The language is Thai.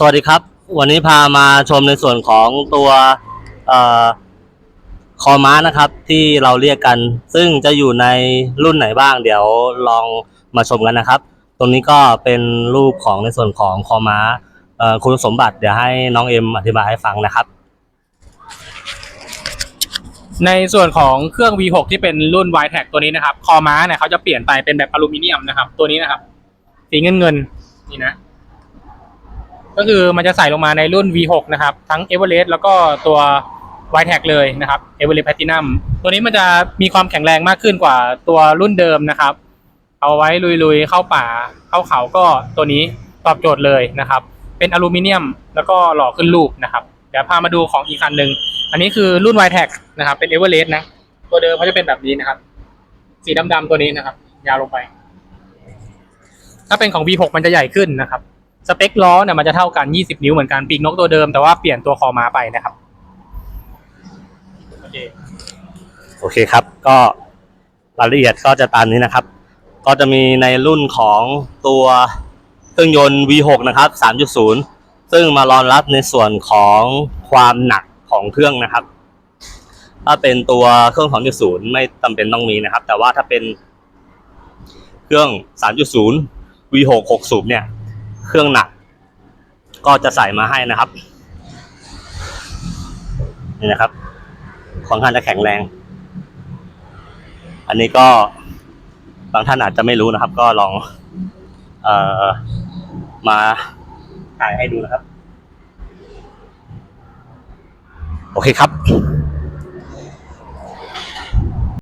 สวัสดีครับ วันนี้พามาชมในส่วนของตัวอคอม้านะครับ ที่เราเรียกกัน ซึ่งจะอยู่ในรุ่นไหนบ้าง เดี๋ยวลองมาชมกันนะครับ ตรงนี้ก็เป็นรูปของในส่วนของคอม้าคุณสมบัติเดี๋ยวให้น้องเอ็มอธิบายให้ฟังนะครับ ในส่วนของเครื่อง V6 ที่เป็นรุ่น y t e c ตัวนี้นะครับ คอม้าเนี่ยเขาจะเปลี่ยนไปเป็นแบบอลูมิเนียมนะครับ ตัวนี้นะครับ สีเงินเงินนี่นะ ก็คือมันจะใส่ลงมาในรุ่น V6 นะครับ ทั้ง e v e r e s t แล้วก็ตัว y t e c เลยนะครับ e v e r e s t Platinum ตัวนี้มันจะมีความแข็งแรงมากขึ้นกว่าตัวรุ่นเดิมนะครับ เอาไว้ลุยๆ เข้าป่าเข้าเขาก็ตัวนี้ตอบโจทย์เลยนะครับ เป็นอลูมิเนียมแล้วก็หล่อขึ้นรูปนะครับ เดี๋ยวพามาดูของอีกคันหนึ่งอันนี้คือรุ่น y t e c นะครับ เป็น e v e r e s t นะ ตัวเดิมเขาจะเป็นแบบนี้นะครับ สีดำๆตัวนี้นะครับ ยาวลงไป ถ้าเป็นของ V6 มันจะใหญ่ขึ้นนะครับ สเปคล้อเนี่ยมันจะเท่ากัน 20 นิ้วเหมือนกันปีกนกตัวเดิมแต่ว่าเปลี่ยนตัวคอม้าไปนะครับโอเคโอเคครับ ก็รายละเอียดก็จะตามนี้นะครับ ก็จะมีในรุ่นของตัวเครื่องยนต์ V6 นะครับ 3.0 ซึ่งมารองรับในส่วนของความหนักของเครื่องนะครับ ถ้าเป็นตัวเครื่อง 2.0 ไม่จำเป็นต้องมีนะครับ แต่ว่าถ้าเป็นเครื่อง 3.0 V6 6สูบเนี่ย เครื่องหนัก ก็จะใส่มาให้นะครับ นี่นะครับค่อนข้างจะแข็งแรง อันนี้ก็บางท่านอาจจะไม่รู้นะครับ ก็ลอง เอ่อมาถ่ายให้ดูนะครับ โอเคครับ